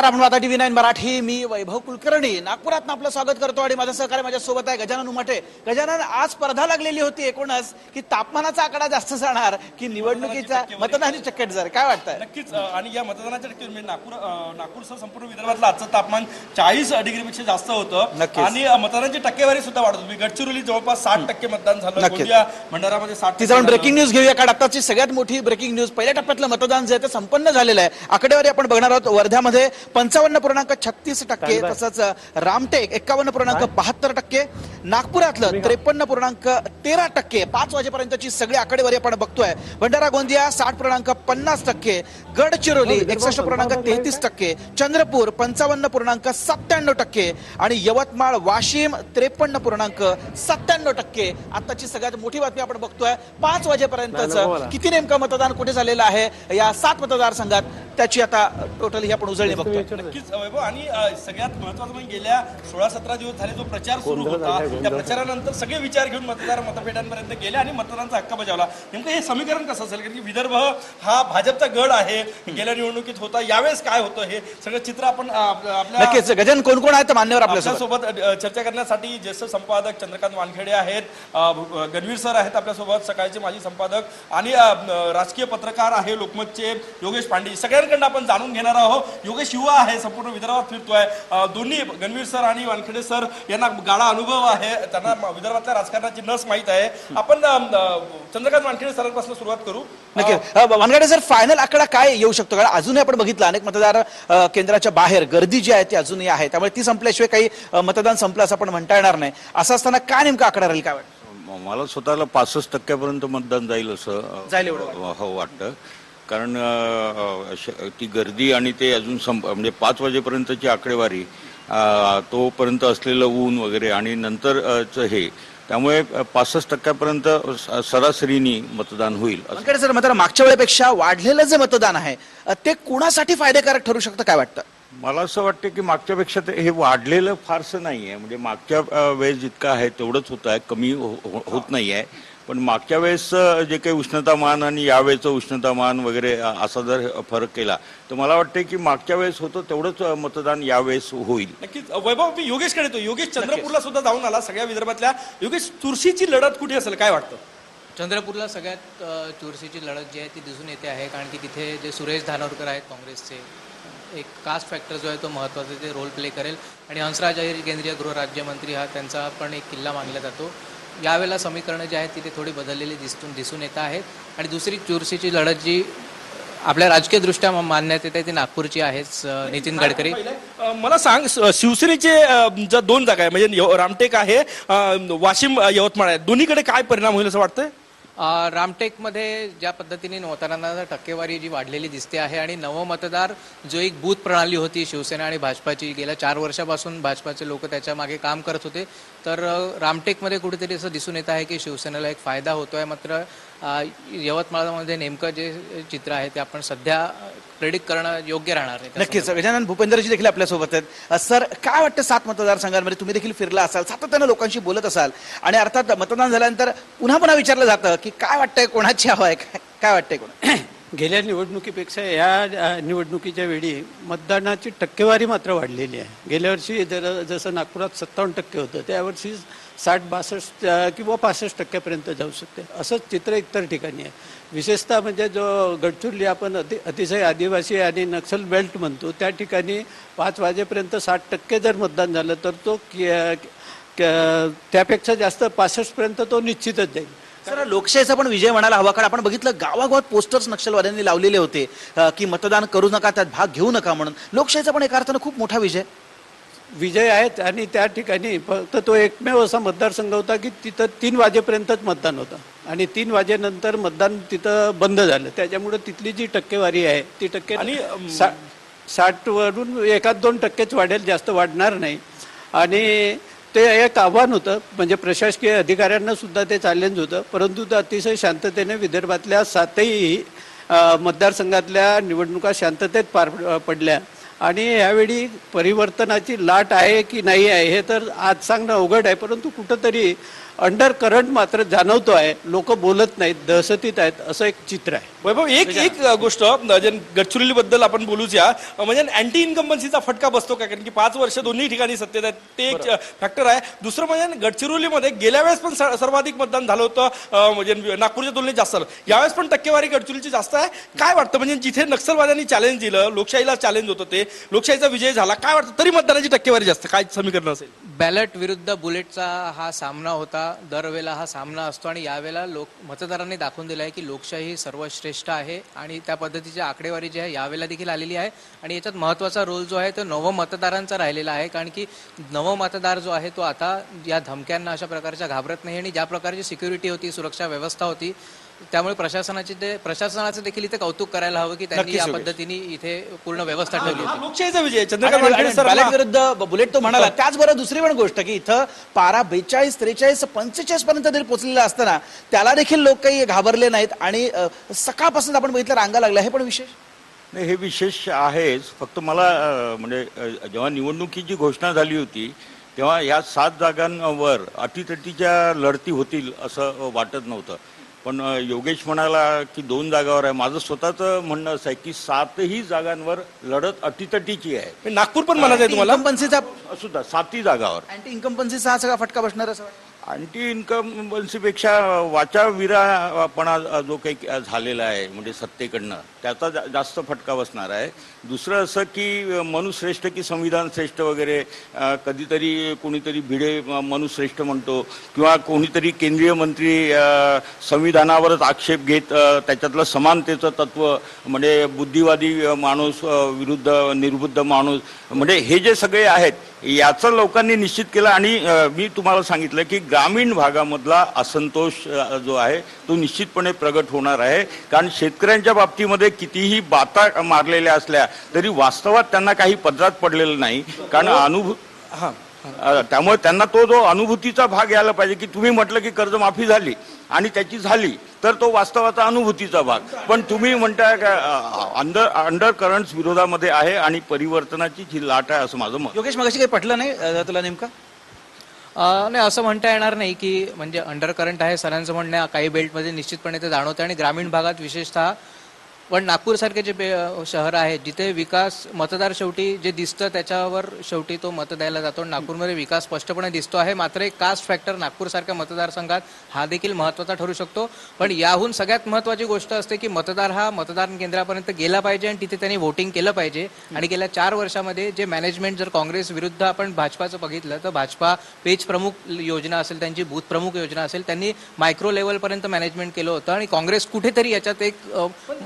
नमस्कार आपण आता टीव्ही नाईन मराठी. मी वैभव कुलकर्णी. नागपुरात आपलं स्वागत करतो आणि माझं सहकार्य माझ्यासोबत आहे गजानन उमाटे. गजानन आज स्पर्धा लागलेली होती एकूणच की तापमानाचा आकडा जास्त जाणार की निवडणुकीचा? मतदानाची टक्केट जर काय वाटतंय? नक्कीच आणि या मतदानाच्या टक्के म्हणजे नागपूर नागपूरसह संपूर्ण विदर्भातलं आजचं तापमान चाळीस डिग्रीपेक्षा जास्त होतं. आणि मतदानाची टक्केवारी सुद्धा वाढत होती. गडचिरोली जवळपास साठ टक्के मतदान झालं. भंडारामध्ये साठ ती जाऊन ब्रेकिंग न्यूज घेऊया. कारण आताची सगळ्यात मोठी ब्रेकिंग न्यूज पहिल्या टप्प्यातलं मतदान जे आहे ते संपन्न झालेलं आहे. आकडेवारी आपण बघणार आहोत वर्ध्यामध्ये. पंचावन्न पूर्णांक छत्तीस टक्के तसंच रामटेक एक्कावन्न पूर्णांक बहात्तर टक्के नागपुरातलं त्रेपन्न पूर्णांक तेरा टक्के पाच वाजेपर्यंतची सगळी आकडेवारी आपण बघतोय. भंडारा गोंदिया साठ पूर्णांक पन्नास टक्के गडचिरोली एकसष्ट पूर्णांक तेहतीस टक्के चंद्रपूर पंचावन्न पूर्णांक सत्त्याण्णव टक्के आणि यवतमाळ वाशिम त्रेपन्न पूर्णांक सत्त्याण्णव टक्के. आताची सगळ्यात मोठी बातमी आपण बघतोय. पाच वाजेपर्यंतच किती नेमकं मतदान कुठे झालेलं आहे या सात मतदारसंघात? त्याची आता टोटल ही आपण उजळणी बघतोय. नक्कीच वैभव आणि सगळ्यात महत्वाचं म्हणजे गेल्या सोळा सतरा दिवस झाले जो प्रचार सुरू होता त्या प्रचारानंतर सगळे विचार घेऊन मतदार मतपेटांपर्यंत गेले आणि मतदानाचा हक्क बजावला. नेमकं हे समीकरण कसं असेल? कारण की विदर्भ हा भाजपचा गड आहे गेल्या निवडणुकीत होता यावेळेस काय होतं हे सगळं चित्र आपण आपल्या आपल्या नक्कीच गजन कोण कोण आहेत मान्यवर आपल्यासोबत अ, चर्चा करण्यासाठी ज्येष्ठ संपादक चंद्रकांत वानखेडे आहेत गणवीर सर आहेत आपल्यासोबत सकाळचे माजी संपादक आणि राजकीय पत्रकार आहे लोकमतचे योगेश पांडे. सगळ्यांकडनं आपण जाणून घेणार आहोत. योगेश युवा आहे संपूर्ण विदर्भात फिरतोय. दोन्ही गणवीर सर आणि वानखेडे सर यांना गाडा अनुभव आहे. त्यांना विदर्भातल्या राजकारणाची नस माहीत आहे. आपण चंद्रकांत वानखेडे सरांपासून सुरुवात करू. नक्की. अ, वानगाडे सर फायनल आकडा काय येऊ शकतो? कारण अजूनही आपण बघितलं अनेक मतदार केंद्राच्या बाहेर गर्दी जी आहे ती अजूनही आहे. त्यामुळे ती संपल्याशिवाय काही मतदान संपलं असं आपण म्हणता येणार नाही. असं असताना काय नेमका आकडा राहील काय वाटतं? मला स्वतःला पासष्ट टक्क्यापर्यंत मतदान जाईल असं जाईल एवढं अ, हो वाटतं. कारण ती गर्दी आणि ते अजून संप म्हणजे पाच वाजेपर्यंतची आकडेवारी तोपर्यंत असलेलं ऊन वगैरे आणि नंतर अ, च हे त्यामुळे पासष्ट टक्क्यापर्यंत सरासरीनी मतदान होईल सर मात्र मागच्या वेळेपेक्षा वाढलेलं जे मतदान आहे ते कुणासाठी फायदेकारक ठरू शकतं काय वाटतं? मला असं वाटतं की मागच्यापेक्षा ते हे वाढलेलं फारसं नाही आहे म्हणजे मागच्या वेळेस जितकं आहे तेवढंच होत आहे कमी हो- हो- होत नाही आहे पण मागच्या वेळेस जे काही उष्णतामान आणि यावेळेचं उष्णतामान वगैरे असा जर फरक केला तर मला वाटतं की मागच्या वेळेस होतं तेवढंच मतदान यावेळेस होईल. नक्कीच. वैभव मी योगेशकडे येतो. योगेश चंद्रपूरला सुद्धा जाऊन आला सगळ्या विदर्भातल्या. योगेश चुरशीची लढत कुठे असेल? काय वाटतं? चंद्रपूरला सगळ्यात चुरशीची लढत जी आहे ती दिसून येते आहे. कारण की तिथे जे सुरेश धानोरकर आहेत काँग्रेसचे एक कास्ट फॅक्टर जो आहे तो महत्त्वाचा ते रोल प्ले करेल. आणि हंसराज अहिर केंद्रीय गृहराज्यमंत्री हा त्यांचा पण एक किल्ला मानला जातो. यावेळेला समीकरणं जी आहेत ती ते थोडी बदललेली दिसून दिसून येत आहेत. आणि दुसरी चुरशीची लढत जी आपल्या राजकीयदृष्ट्या मान्यता येते ती नागपूरची आहेच अ, नितीन गडकरी. मला सांग शिवसेनेचे ज्या दोन जागा आहे म्हणजे रामटेक आहे वाशिम यवतमाळ आहे दोन्हीकडे काय परिणाम होईल असं वाटतंय? रामटेकमध्ये ज्या पद्धतीने मतदानाचा टक्केवारी जी वाढलेली दिसते आहे आणि नवमतदार जो एक बूथ प्रणाली होती शिवसेना आणि भाजपाची गेल्या चार वर्षापासून भाजपाचे लोक त्याच्यामागे काम करत होते. तर रामटेकमध्ये कुठेतरी असं दिसून येत आहे की शिवसेनेला एक फायदा होतो आहे मात्र यवतमाळमध्ये नेमकं जे चित्र आहे ते आपण सध्या प्रेडिक्ट करणं योग्य राहणार नाही नक्कीच. गजानन भूपेंद्रजी देखील आपल्यासोबत आहेत. सर काय वाटतं सात मतदारसंघांमध्ये? तुम्ही देखील फिरला असाल सातत्यानं लोकांशी बोलत असाल आणि अर्थात मतदान झाल्यानंतर पुन्हा पुन्हा विचारलं जातं की काय वाटतंय कोणाची हवं आहे काय- काय वाटतंय कोण गेल्या निवडणुकीपेक्षा या निवडणुकीच्या वेळी मतदानाची टक्केवारी मात्र वाढलेली आहे. गेल्या वर्षी जर जसं नागपुरात सत्तावन्न टक्के होतं त्यावर्षी साठ बासष्ट किंवा पासष्ट टक्क्यापर्यंत जाऊ शकते. असंच चित्र इतर ठिकाणी आहे. विशेषतः म्हणजे जो गडचिरोली आपण अति अतिशय आदिवासी आणि नक्षल बेल्ट म्हणतो त्या ठिकाणी पाच वाजेपर्यंत साठ टक्के जर मतदान झालं तर तो त्यापेक्षा जास्त पासष्टपर्यंत तो निश्चितच जाईल. सर लोकशाहीचा पण विजय म्हणायला हवा कारण आपण बघितलं गावागावात पोस्टर्स नक्षलवाद्यांनी लावलेले होते की मतदान करू नका त्यात भाग घेऊ नका म्हणून. लोकशाहीचा पण एका अर्थानं खूप मोठा विजय. विजय आहेत आणि त्या ठिकाणी फक्त तो एकमेव असा मतदारसंघ होता की तिथं तीन वाजेपर्यंतच मतदान होतं. आणि तीन वाजेनंतर मतदान तिथं बंद झालं. त्याच्यामुळे तिथली जी टक्केवारी आहे ती टक्के आणि, सा- साठ वरून एकाच दोन टक्केच वाढेल जास्त वाढणार नाही. आणि ते एक आव्हान होतं. म्हणजे प्रशासकीय अधिकाऱ्यांना सुद्धा ते चॅलेंज होतं. परंतु ते अतिशय शांततेने विदर्भातल्या सातही मतदारसंघातल्या निवडणुका शांततेत पार पडल्या. आणि यावेळी परिवर्तनाची लाट आहे की नाही आहे हे तर आज सांगणं अवघड आहे परंतु कुठंतरी अंडर करंट मात्र जाणवतो आहे. लोक बोलत नाहीत दहशतीत आहेत असं एक चित्र आहे. वैभव एक एक गोष्ट गडचिरोली बद्दल आपण बोलूच या. म्हणजे अँटी इन्कम्बन्सीचा फटका बसतो का? कारण की पाच वर्ष दोन्ही ठिकाणी सत्तेत आहेत. ते एक फॅक्टर आहे. दुसरं म्हणजे गडचिरोलीमध्ये गेल्या वेळेस पण सर्वाधिक मतदान झालं होतं. म्हणजे नागपूरच्या तुलनेत जास्त झालं. यावेळेस पण टक्केवारी गडचिरोलीची जास्त आहे. काय वाटतं? म्हणजे जिथे नक्षलवाद्यांनी चॅलेंज दिलं लोकशाहीला चॅलेंज होतं ते लोकशाहीचा विजय झाला काय वाटतं? तरी मतदानाची टक्केवारी जास्त काय समीकरण असेल? बॅलट विरुद्ध बुलेटचा हा सामना होता. दरवेळेला हा सामना असतो आणि यावेळेला लोक मतदारांनी दाखवून दिलं आहे की लोकशाही ही सर्वश्रेष्ठ आहे आणि त्या पद्धतीची आकडेवारी जी आहे यावेळेला देखील आलेली आहे. आणि याच्यात महत्त्वाचा रोल जो आहे तो नवमतदारांचा राहिलेला आहे. कारण की नवमतदार जो आहे तो आता या धमक्यांना अशा प्रकारच्या घाबरत नाही आणि ज्या प्रकारची सिक्युरिटी होती सुरक्षा व्यवस्था होती त्यामुळे प्रशासनाची ते प्रशासनाचं देखील इथे कौतुक करायला हवं की त्यांनी या पद्धतीने इथे पूर्ण व्यवस्था ठेवली हा होती. लोकशाहीचा विजय. चंद्रकांत वानखेडे सर बॅलेट विरुद्ध बुलेट तो म्हणाला. त्याचबरोबर दुसरी पण गोष्ट की इथं पारा बेचाळीस त्रेचाळीस पंचेचाळीस पर्यंत जरी पोहोचलेला असताना त्याला देखील लोक काही घाबरले नाहीत आणि अ, सकाळपासून आपण बघितलं रांगा लागल्या. हे पण विशेष? नाही हे विशेष आहेच. फक्त मला अ, म्हणजे अ, जेव्हा निवडणुकीची घोषणा झाली होती तेव्हा या सात जागांवर अटीतटीच्या लढती होतील असं वाटत नव्हतं. पण योगेश म्हणाला की दोन जागावर आहे. माझं स्वतःचं म्हणणं असं आहे की सातही जागांवर लढत अटीतटीची आहे. नागपूर पण म्हणायचं आहे तुम्हाला? सुद्धा सातही जागावर. अँटी इन्कम्पन्सीचा हा सगळा फटका बसणार असं वाटतं? अँटी इन्कम्बन्सीपेक्षा वाचाविरापणा जो काही झालेला आहे म्हणजे सत्तेकडनं त्याचा जा- जास्त फटका बसणार आहे. दुसरं असं की मनुश्रेष्ठ की संविधान श्रेष्ठ वगैरे कधीतरी कोणीतरी भिडे मनुश्रेष्ठ म्हणतो किंवा कोणीतरी केंद्रीय मंत्री संविधानावरच आक्षेप घेत त्याच्यातलं समानतेचं तत्व म्हणजे बुद्धिवादी माणूस विरुद्ध निर्बुद्ध माणूस म्हणजे हे जे सगळे आहेत याचं लोकांनी निश्चित केलं आणि मी तुम्हाला सांगितलं की ग्रामीण भागामधला असंतोष जो आहे तो निश्चितपणे प्रगट होणार आहे. कारण शेतकऱ्यांच्या बाबतीमध्ये कितीही बाता मारलेल्या असल्या तरी वास्तवात त्यांना काही पदरात पडलेलं नाही. कारण अनुभव हा. त्यामुळे त्यांना तो जो अनुभूतीचा भाग यायला पाहिजे की तुम्ही म्हटलं की कर्जमाफी झाली आणि त्याची झाली तर तो वास्तवाचा अनुभूतीचा भाग. पण तुम्ही म्हणताय का अंडर अंडर करंट्स विरोधामध्ये आहे आणि परिवर्तनाची जी लाट आहे असं माझं मत. योगेश मगाशी काही पटलं नाही तुला नेमकं? नाही असं म्हणता येणार नाही की म्हणजे अंडर करंट आहे सरांचं म्हणणं काही बेल्टमध्ये निश्चितपणे ते जाणवतं आणि ग्रामीण भागात विशेषतः पण नागपूरसारखे जे बे- शहर आहे जिथे विकास मतदार शेवटी जे दिसतं त्याच्यावर शेवटी तो मत द्यायला जातो. नागपूरमध्ये विकास स्पष्टपणे दिसतो आहे. मात्र एक कास्ट फॅक्टर नागपूरसारख्या मतदारसंघात हा देखील महत्त्वाचा ठरू शकतो. पण याहून सगळ्यात महत्त्वाची गोष्ट असते की मतदार हा मतदान केंद्रापर्यंत गेला पाहिजे आणि तिथे त्यांनी वोटिंग केलं पाहिजे. आणि गेल्या चार वर्षामध्ये जे मॅनेजमेंट जर काँग्रेस विरुद्ध आपण भाजपाचं बघितलं तर भाजपा पेज प्रमुख योजना असेल त्यांची बूथ प्रमुख योजना असेल त्यांनी मायक्रो लेवलपर्यंत मॅनेजमेंट केलं होतं. आणि काँग्रेस कुठेतरी याच्यात एक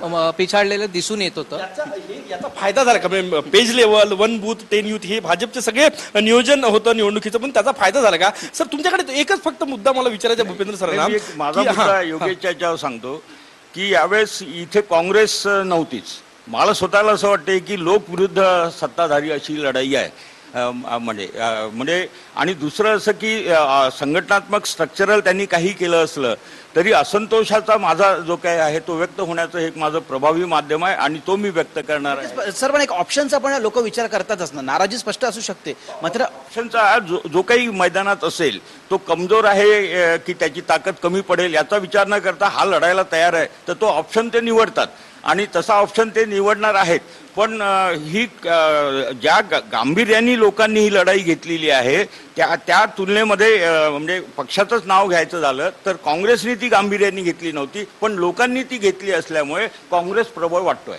म- पिछाडलेलं दिसून येत होतं. याचा हे- याचा फायदा झाला का? म्हणजे page level one booth ten youth हे भाजपचे सगळे नियोजन होतं निवडणुकीचं पण त्याचा फायदा झाला का? सर तुमच्याकडे एकच फक्त मुद्दा मला विचारायचा आहे भूपेंद्र सरांना. मी एक माझा की- हा, मुद्दा. योगेशच्या याच्यावर सांगतो की यावेळेस इथे काँग्रेस अ, नव्हतीच. मला स्वतःला असं वाटते की लोक विरुद्ध सत्ताधारी अशी लढाई आहे. म्हणजे म्हणजे आणि दुसरं असं की संघटनात्मक स्ट्रक्चरल त्यांनी काही केलं असलं तरी असंतोषाचा माझा जो काय आहे तो व्यक्त होण्याचं एक माझं प्रभावी माध्यम आहे आणि तो मी व्यक्त करणार आहे. सर पण एक ऑप्शनचा पण लोक विचार करतातच ना. नाराजी स्पष्ट असू शकते. मात्र ऑप्शनचा जो जो काही मैदानात असेल तो कमजोर आहे की त्याची ताकद कमी पडेल याचा विचार न करता हा लढायला तयार आहे तर तो ऑप्शन ते निवडतात. आणि तसा ऑप्शन ते निवडणार आहेत पण ही ज्या गांभीर्याने लोकांनी ही लढाई घेतलेली आहे त्या त्या तुलनेमध्ये म्हणजे पक्षाचंच नाव घ्यायचं झालं तर काँग्रेसने ती गांभीर्याने घेतली नव्हती पण लोकांनी ती घेतली असल्यामुळे काँग्रेस प्रबळ वाटतोय.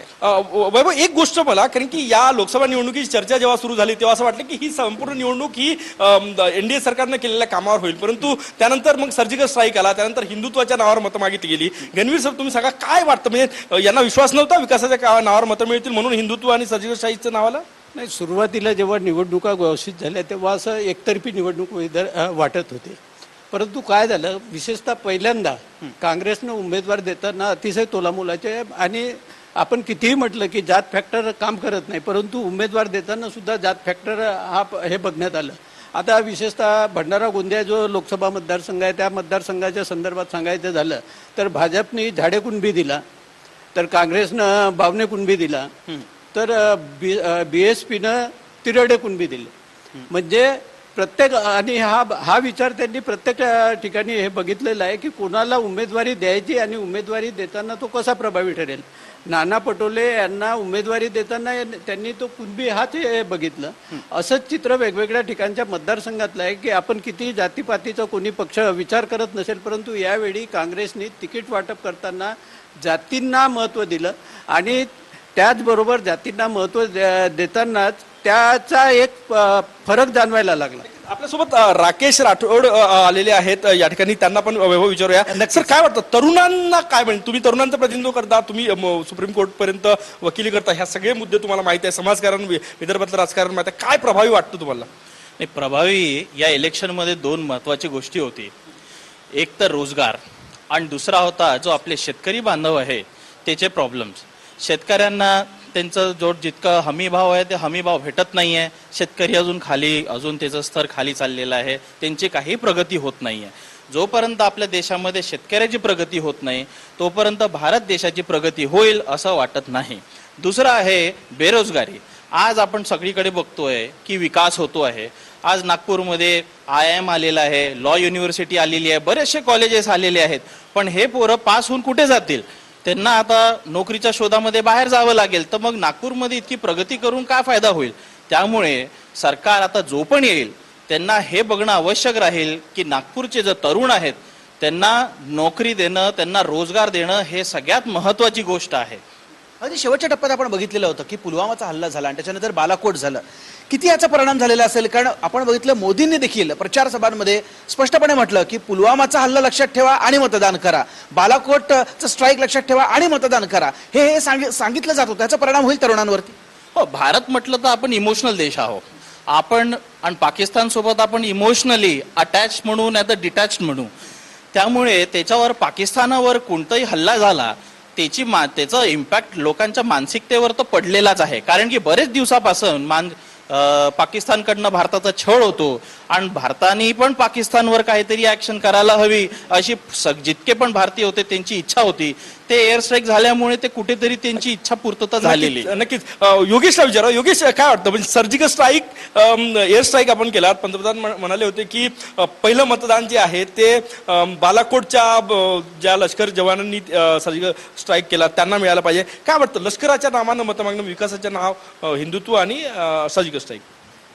वैभव एक गोष्ट मला कारण की या लोकसभा निवडणुकीची चर्चा जेव्हा सुरू झाली तेव्हा असं वाटलं की ही संपूर्ण निवडणूक ही एनडीए सरकारनं केलेल्या कामावर होईल. परंतु त्यानंतर मग सर्जिकल स्ट्राईक आला त्यानंतर हिंदुत्वाच्या नावावर मतं मागितली गेली. गणवीर सर तुम्ही सांगा काय वाटतं? म्हणजे यांना विश्वास नव्हता विकासाच्या नावावर मतं मिळतील म्हणून हिंदुत्व आणि सर्जिकल स्ट्राईकचं नाव आलं नाही सुरुवातीला जेव्हा निवडणुका घोषित झाल्या तेव्हा असं एकतर्फी निवडणूक वाटत होते. परंतु काय झालं विशेषतः पहिल्यांदा काँग्रेसनं उमेदवार देताना अतिशय तोलामोलाचे आणि आपण कितीही म्हटलं की जात फॅक्टर काम करत नाही परंतु उमेदवार देताना सुद्धा जात फॅक्टर हा हे बघण्यात आलं. आता विशेषतः भंडारा गोंदिया जो लोकसभा मतदारसंघ आहे त्या मतदारसंघाच्या संदर्भात सांगायचं झालं तर भाजपने झाडे कुणबी दिला तर काँग्रेसनं बावणे कुणबी दिला तर बी एस पीनं तिरडे कुणबी दिले. म्हणजे प्रत्येक आणि हा हा विचार त्यांनी प्रत्येक ठिकाणी हे बघितलेलं आहे की कोणाला उमेदवारी द्यायची आणि उमेदवारी देताना तो कसा प्रभावी ठरेल. नाना पटोले यांना उमेदवारी देताना त्यांनी तो कुणबी हाच हे बघितलं. असंच चित्र वेगवेगळ्या ठिकाणच्या मतदारसंघातलं आहे की आपण किती जातीपातीचा कोणी पक्ष विचार करत नसेल परंतु यावेळी काँग्रेसनी तिकीट वाटप करताना जातींना महत्त्व दिलं. आणि त्याचबरोबर जातींना महत्त्व देतानाच त्याचा एक फरक जाणवायला लागला. आपल्यासोबत राकेश राठोड आलेले आहेत. या ठिकाणी त्यांना पण वैभव विचारूया. सर काय वाटतं? तरुणांना काय म्हणे तुम्ही तरुणांचं प्रतिनिधित्व करता तुम्ही सुप्रीम कोर्ट पर्यंत वकिली करता ह्या सगळे मुद्दे तुम्हाला माहिती आहे. समाजकारण विदर्भातलं राजकारण माहिती आहे. काय प्रभावी वाटतं तुम्हाला? नाही प्रभावी या इलेक्शनमध्ये दोन महत्वाची गोष्टी होती. एक तर रोजगार आणि दुसरा होता जो आपले शेतकरी बांधव आहे त्याचे प्रॉब्लेम्स शेतकऱ्यांना त्यांचं जो जितका हमी भाव आहे ते हमी भाव भेटत नाही आहे शेतकरी अजून खाली अजून त्याचं स्तर खाली चाललेलं आहे. त्यांची काही प्रगती होत नाही आहे जोपर्यंत आपल्या देशामध्ये शेतकऱ्याची प्रगती होत नाही तोपर्यंत भारत देशाची प्रगती होईल असं वाटत नाही. दुसरं आहे बेरोजगारी. आज आपण सगळीकडे बघतोय की विकास होतो आहे. आज नागपूरमध्ये आय एम आलेला आहे लॉ युनिव्हर्सिटी आलेली आहे बरेचसे कॉलेजेस आलेले आहेत. पण हे पोरं पास होऊन कुठे जातील? त्यांना आता नोकरीच्या शोधामध्ये बाहेर जावं लागेल तर मग नागपूरमध्ये इतकी प्रगती करून काय फायदा होईल? त्यामुळे सरकार आता जो पण येईल त्यांना हे बघणं आवश्यक राहील की नागपूरचे जे तरुण आहेत त्यांना नोकरी देणं त्यांना रोजगार देणं हे सगळ्यात महत्वाची गोष्ट आहे. अगदी शेवटच्या टप्प्यात आपण बघितलेलं होतं की पुलवामाचा हल्ला झाला आणि त्याच्यानंतर बालाकोट झालं. किती याचा परिणाम झालेला असेल? कारण आपण बघितलं मोदींनी देखील प्रचार सभांमध्ये स्पष्टपणे म्हटलं की पुलवामाचा हल्ला लक्षात ठेवा आणि मतदान करा. बालाकोटचं स्ट्राईक लक्षात ठेवा आणि मतदान करा. हे हे सांग सांगितलं जात होतं. त्याचा परिणाम होईल तरुणांवरती? हो भारत म्हटलं तर आपण इमोशनल देश आहोत. आपण आणि पाकिस्तानसोबत आपण इमोशनली अटॅच म्हणू नाही तर डिटॅच म्हणू. त्यामुळे त्याच्यावर पाकिस्तानावर कोणताही हल्ला झाला त्याची मा त्याचा इम्पॅक्ट लोकांच्या मानसिकतेवर तर पडलेलाच आहे. कारण की बरेच दिवसापासून मान पाकिस्तानकडनं भारताचा छळ होतो आणि भारताने पण पाकिस्तानवर काहीतरी ऍक्शन करायला हवी अशी जितके पण भारतीय होते त्यांची इच्छा होती. ते एअर स्ट्राईक झाल्यामुळे ते कुठेतरी त्यांची इच्छा पूर्तता झालेली. नक्कीच. योगेशला विचारा योगेश काय वाटतं? म्हणजे सर्जिकल स्ट्राईक एअर स्ट्राईक आपण केला पंतप्रधान म्हण- म्हणाले होते की पहिलं मतदान जे आहे ते बालाकोटच्या ज्या लष्कर जवानांनी सर्जिकल स्ट्राईक केला त्यांना मिळालं पाहिजे. काय वाटतं? लष्कराच्या नावानं मतं मागणं विकासाच्या नाव हिंदुत्व आणि सर्जिकल स्ट्राईक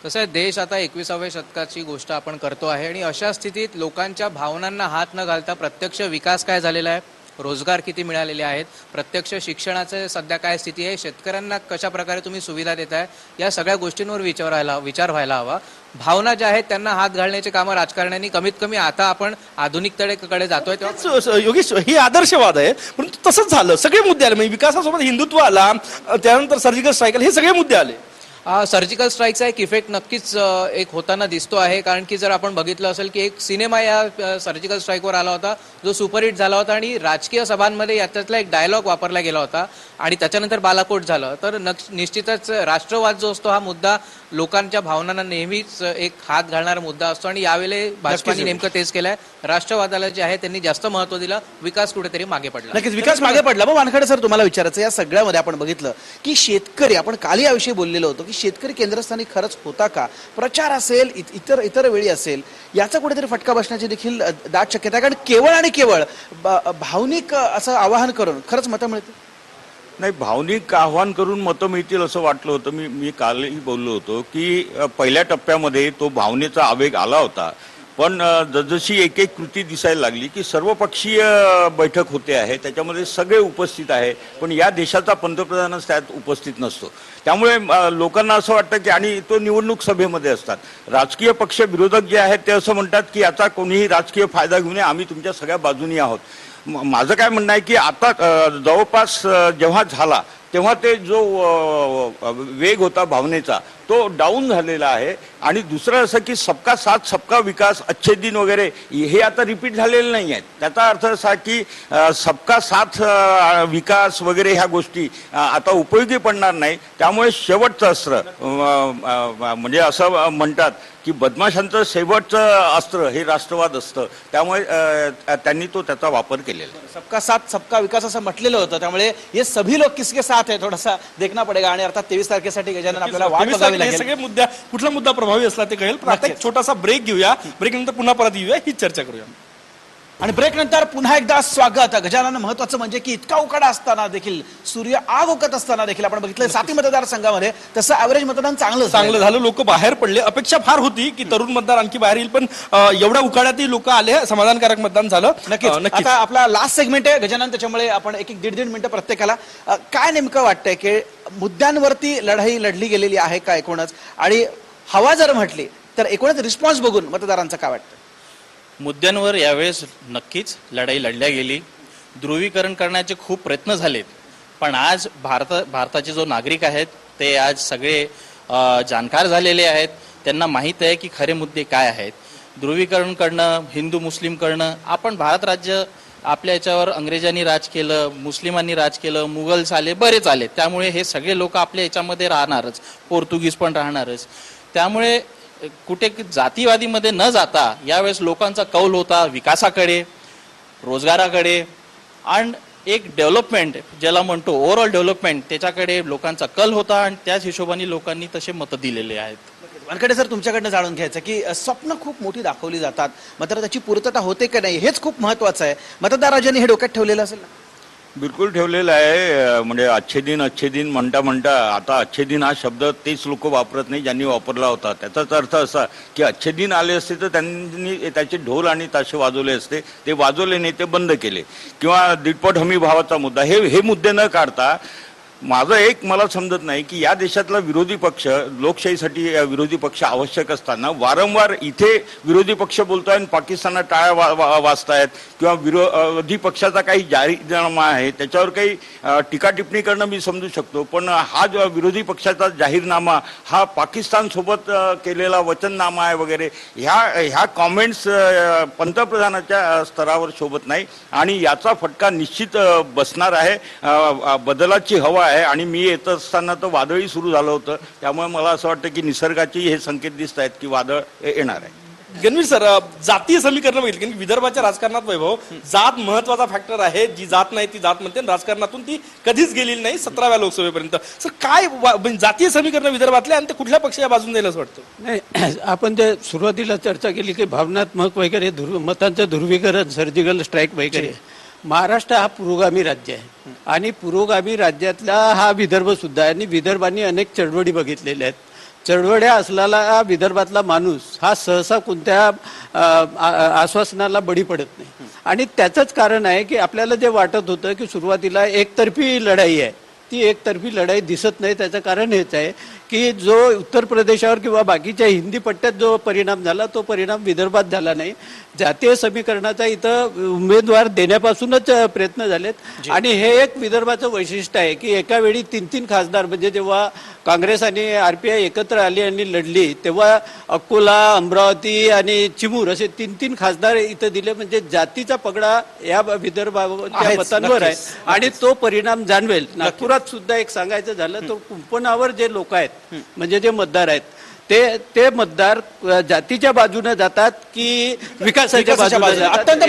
कसं आहे देश आता एकविसाव्या शतकाची गोष्ट आपण करतो आहे आणि अशा स्थितीत लोकांच्या भावनांना हात न घालता प्रत्यक्ष विकास काय झालेला आहे? रोजगार किती मिळालेले आहेत? प्रत्यक्ष शिक्षणाचं सध्या काय स्थिती आहे? शेतकऱ्यांना कशा प्रकारे तुम्ही सुविधा देताय? या सगळ्या गोष्टींवर विचार व्हायला विचार व्हायला हवा. भावना ज्या आहेत त्यांना हात घालण्याचे कामं राजकारण्यांनी कमीत कमी आता आपण आधुनिकतेकडे जातोय तेव्हा योगेश ही आदर्शवाद आहे परंतु तसंच झालं. सगळे मुद्दे आले. म्हणजे विकासासोबत हिंदुत्व आला त्यानंतर सर्जिकल स्ट्राईक हे सगळे मुद्दे आले. सर्जिकल स्ट्राईकचा एक इफेक्ट नक्कीच एक होताना दिसतो आहे. कारण की जर आपण बघितलं असेल की एक सिनेमा या सर्जिकल स्ट्राईकवर आला होता जो सुपरहिट झाला होता आणि राजकीय सभांमध्ये याच्यातला एक डायलॉग वापरला गेला होता. आणि त्याच्यानंतर बालाकोट झालं. तर निश्चितच राष्ट्रवाद जो असतो हा मुद्दा लोकांच्या भावनांना नेहमीच एक हात घालणारा मुद्दा असतो. आणि यावेळी भाजपाने नेमकं तेच केलंय. राष्ट्रवादाला जे आहे त्यांनी जास्त महत्त्व दिलं. विकास कुठेतरी मागे पडला. नक्कीच. विकास मागे पडला. मग वानखडे सर तुम्हाला विचारायचं या सगळ्यामध्ये आपण बघितलं की शेतकरी आपण काल याविषयी बोललेलो होतो की शेतकरी केंद्रस्थानी खरंच होता का? प्रचार असेल इत- इतर इतर वेळी असेल याचा कुठेतरी फटका बसण्याची देखील दाट शक्यता कारण केवळ आणि केवळ भावनिक असं आवाहन करून खरंच मतं मिळतील? नाही भावनिक आव्हान करून मतं मिळतील असं वाटलं होतं. मी मी कालही बोललो होतो की पहिल्या टप्प्यामध्ये तो भावनेचा आवेग आला होता. पण जसजशी एक एक कृती दिसायला लागली की सर्वपक्षीय बैठक होते आहे त्याच्यामध्ये सगळे उपस्थित आहे पण या देशाचा पंतप्रधानच त्यात उपस्थित नसतो. त्यामुळे लोकांना असं वाटतं की आणि तो निवडणूक सभेमध्ये असतात. राजकीय पक्ष विरोधक जे आहेत ते असं म्हणतात की याचा कोणीही राजकीय फायदा घेऊ नये आम्ही तुमच्या सगळ्या बाजूनी आहोत. माझं काय म्हणणं आहे की आता जवळपास जेव्हा झाला तेव्हा ते जो वेग होता भावनेचा तो डाऊन झालेला आहे. आणि दुसरं असं की सबका साथ सबका विकास अच्छे दिन वगैरे हे आता रिपीट झालेले नाही आहेत त्याचा अर्थ असा की सबका साथ विकास वगैरे ह्या गोष्टी आता उपयोगी पडणार नाही. त्यामुळे शेवटचं अस्त्र म्हणजे असं म्हणतात की बदमाशांचं शेवटचं अस्त्र हे राष्ट्रवाद असतं. त्यामुळे त्यांनी तो त्याचा वापर केलेला आहे. सबका साथ सबका विकास असं म्हटलेलं होतं. त्यामुळे हे सभी लोक किसके साथ आहे थोडासा देखना पडेगा. आणि अर्थात तेवीस तारखेसाठी गजानन आपल्याला वाट बघावी हे लागेल. सगळे मुद्दा कुठला मुद्दा प्रभावी असला ते कळेल. पण आता एक छोटासा ब्रेक घेऊया. ब्रेक नंतर पुन्हा परत येऊया. ही चर्चा करूया. आणि ब्रेक नंतर पुन्हा एकदा स्वागत. गजानन महत्वाचं म्हणजे की इतका उकाडा असताना देखील सूर्य आग ओकत असताना देखील आपण बघितलं साती मतदारसंघामध्ये तसं ॲव्हरेज मतदान चांगलं. चांगलं झालं. लोक बाहेर पडले. अपेक्षा फार होती की तरुण मतदार आणखी बाहेर येईल पण एवढ्या उकाड्यातही लोक आले. समाधानकारक मतदान झालं. नक्कीच. नक्कीच. आता आपला लास्ट सेगमेंट आहे. गजानन त्याच्यामुळे आपण एक एक दीड दीड मिनिटं प्रत्येकाला काय नेमकं वाटतंय की मुद्द्यांवरती लढाई लढली गेलेली आहे का एकूणच? आणि हवा जर म्हटली तर एकूणच रिस्पॉन्स बघून मतदारांचं काय वाटतं मुद्द्यांवर यावेळेस नक्कीच लढाई लढल्या गेली. ध्रुवीकरण करण्याचे खूप प्रयत्न झालेत. पण आज भारत भारताचे जो नागरिक आहेत ते आज सगळे जाणकार झालेले आहेत. त्यांना माहीत आहे की खरे मुद्दे काय आहेत. ध्रुवीकरण करणं हिंदू मुस्लिम करणं आपण भारत राज्य आपल्या याच्यावर अंग्रेजांनी राज केलं मुस्लिमांनी राज केलं मुघल्स आले बरेच आले त्यामुळे हे सगळे लोक आपल्या याच्यामध्ये राहणारच. पोर्तुगीज पण राहणारच. त्यामुळे कुठे जातीवादीमध्ये न जाता यावेळेस लोकांचा कौल होता विकासाकडे रोजगाराकडे आणि एक डेव्हलपमेंट ज्याला म्हणतो ओव्हरऑल डेव्हलपमेंट त्याच्याकडे लोकांचा कल होता आणि त्याच हिशोबाने लोकांनी तसे मतं दिलेले आहेत. वानकडे सर तुमच्याकडनं जाणून घ्यायचं की स्वप्न खूप मोठी दाखवली जातात. मात्र त्याची पूर्तता होते का नाही हेच खूप महत्वाचं आहे. मतदाराजांनी हे डोक्यात ठेवलेलं असेल ना? बिलकुल ठेवलेलं आहे. म्हणजे अच्छे दिन अच्छे दिन म्हणता म्हणता आता अच्छे दिन हा शब्द तेच लोक वापरत नाही ज्यांनी वापरला होता. त्याचाच अर्थ असा की अच्छे दिन आले असते तर त्यांनी त्याचे ढोल आणि ताशे वाजवले असते. ते वाजवले नाही ते बंद केले. किंवा दीडपट हमी भावाचा मुद्दा हे हे मुद्दे न काढता माझं एक मला समजत नाही की या देशातला विरोधी पक्ष लोकशाहीसाठी विरोधी पक्ष आवश्यक असताना वारंवार इथे विरोधी पक्ष बोलतोय आणि पाकिस्तानात टाळ्या वा, वा, वाचतायत किंवा विरोधी पक्षाचा काही जाहीरनामा आहे त्याच्यावर काही टीका टिप्पणी करणं मी समजू शकतो. पण हा जो विरोधी पक्षाचा जाहीरनामा हा पाकिस्तान सोबत केलेला वचननामा आहे वगैरे ह्या ह्या कॉमेंट्स पंतप्रधानाच्या स्तरावर शोभत नाही. आणि याचा फटका निश्चित बसणार आहे. बदलाची हवा आहे आणि मी येत असताना तर वादळी सुरू झालं होतं. त्यामुळे मला असं वाटतं की निसर्गाचे हे संकेत दिसत आहेत की वादळ येणार आहे. गणवीर सर जातीय समीकरण बघितलं. कारण की विदर्भाच्या राजकारणात वैभव जात महत्त्वाचा फॅक्टर आहे. जी जात नाही ती जात म्हणते. आणि राजकारणातून ती कधीच गेलेली नाही सतराव्या लोकसभेपर्यंत. सर काय वा- म्हणजे जातीय समीकरण विदर्भातले आणि ते कुठल्या पक्षाच्या बाजून जाईल असं वाटतं? नाही आपण जे सुरुवातीला चर्चा केली की भावनात्मक वगैरे मतांचं ध्रुवीकरण सर्जिकल स्ट्राईक वगैरे. महाराष्ट्र हा पुरोगामी राज्य आहे. आणि पुरोगामी राज्यातला हा विदर्भ सुद्धा आहे. आणि विदर्भांनी अनेक चळवळी बघितलेल्या आहेत. चळवळ्या असलेला विदर्भातला माणूस हा सहसा कोणत्या आश्वासनाला बळी पडत नाही. आणि त्याचंच कारण आहे की आपल्याला जे वाटत होतं की सुरुवातीला एकतर्फी लढाई आहे. ती एकतर्फी लढाई दिसत नाही. त्याचं कारण हेच आहे की जो उत्तर प्रदेशावर किंवा बाकीच्या हिंदी पट्ट्यात जो परिणाम झाला तो परिणाम विदर्भात झाला नाही. जातीय समीकरणाचा इथं उमेदवार देण्यापासूनच प्रयत्न झालेत. आणि हे एक विदर्भाचं वैशिष्ट्य आहे की एका वेळी तीन तीन खासदार म्हणजे जेव्हा काँग्रेस आणि आरपीआय एकत्र आली आणि लढली तेव्हा अकोला अमरावती आणि चिमूर असे तीन तीन खासदार इथं दिले. म्हणजे जातीचा पगडा या विदर्भाच्या मतांवर आहे. आणि तो परिणाम जाणवेल. नागपुरात सुद्धा एक सांगायचं झालं तर कुंपणावर जे लोक आहेत म्हणजे जे मतदार आहेत ते ते मतदार जातीच्या बाजूने जातात की विकासाच्या बाजूने अत्यंत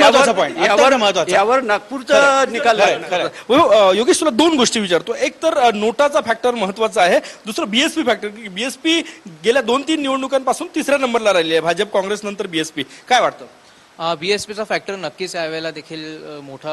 यावर- यावर नागपूरचा निकाल योगेश तुला दोन गोष्टी विचारतो. एक तर नोटाचा फॅक्टर महत्त्वाचा आहे. दुसरं बीएसपी फॅक्टर बीएसपी गेल्या दोन तीन निवडणुकांपासून तिसऱ्या नंबरला राहिली आहे. भाजप काँग्रेस नंतर बीएसपी काय वाटतं? बी एस पीचा फॅक्टर नक्कीच यावेळेला देखील मोठा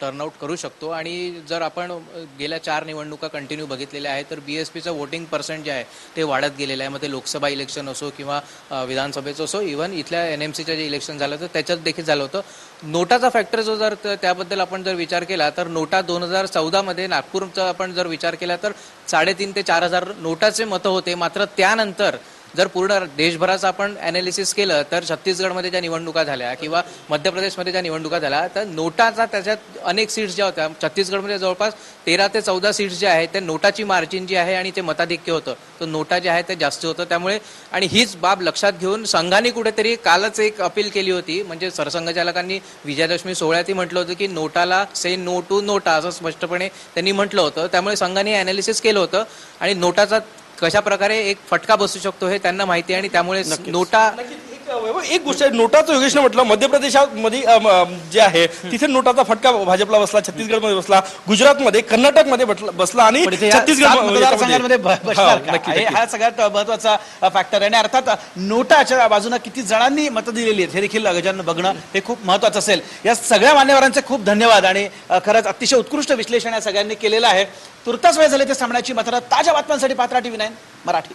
टर्नआउट करू शकतो. आणि जर आपण गेल्या चार निवडणुका कंटिन्यू बघितलेल्या आहेत तर बी एस पीचं वोटिंग पर्सेंट जे आहे ते वाढत गेलेलं आहे. मग ते लोकसभा इलेक्शन असो किंवा विधानसभेचं असो इव्हन इथल्या एन एम सीचं जे इलेक्शन झालं तर त्याच्यात देखील झालं होतं. नोटाचा फॅक्टर जो जर त्याबद्दल आपण जर विचार केला तर नोटा दोन हजार चौदामध्ये नागपूरचा आपण जर विचार केला तर साडेतीन ते चार हजार नोटाचे मतं होते. मात्र त्यानंतर जर पूर्ण देशभराचं आपण अनालिसिस केलं तर छत्तीसगडमध्ये ज्या निवडणुका झाल्या किंवा मध्य प्रदेशमध्ये ज्या निवडणुका झाल्या तर नोटाचा त्याच्यात अनेक सीट्स ज्या होत्या छत्तीसगडमध्ये जवळपास तेरा ते चौदा सीट्स ज्या आहेत त्या नोटाची मार्जिन जी आहे आणि ते मताधिक्य होतं. तर नोटा जे आहे ते जास्त होतं. त्यामुळे आणि हीच बाब लक्षात घेऊन संघाने कुठेतरी कालच एक अपील केली होती. म्हणजे सरसंघचालकांनी विजयादशमी सोहळ्यातही म्हटलं होतं की नोटाला से नो टू नोटा असं स्पष्टपणे त्यांनी म्हटलं होतं. त्यामुळे संघाने अनालिसिस केलं होतं आणि नोटाचा कशा प्रकारे एक फटका बसू शकतो हे त्यांना माहिती आहे आणि त्यामुळे नोटा वैभव, एक गोष्ट आहे नोटाचं योगेशने म्हटलं मध्य प्रदेशामध्ये अम, अम, जे आहे तिथे नोटाचा फटका भाजपला बसला छत्तीसगडमध्ये बसला गुजरातमध्ये कर्नाटकमध्ये बसला- बसला आणि पण इथे या सात छत्तीसगड मतदारसंघांमध्ये ब- बसणार हा, का? हे-. हा सगळ्यात महत्त्वाचा फॅक्टर आहे. आणि अर्थात नोटाच्या बाजूने किती जणांनी मतं दिलेली आहेत हे देखील गजानन बघणं हे खूप महत्वाचं असेल. या सगळ्या मान्यवरांचे खूप धन्यवाद. आणि अ, खरंच अतिशय उत्कृष्ट विश्लेषण या सगळ्यांनी केलेलं आहे. तुर्तास वेळ झाले ते सामन्याची. मात्र ताज्या बातम्यांसाठी पात्रा टीव्ही नाईन मराठी.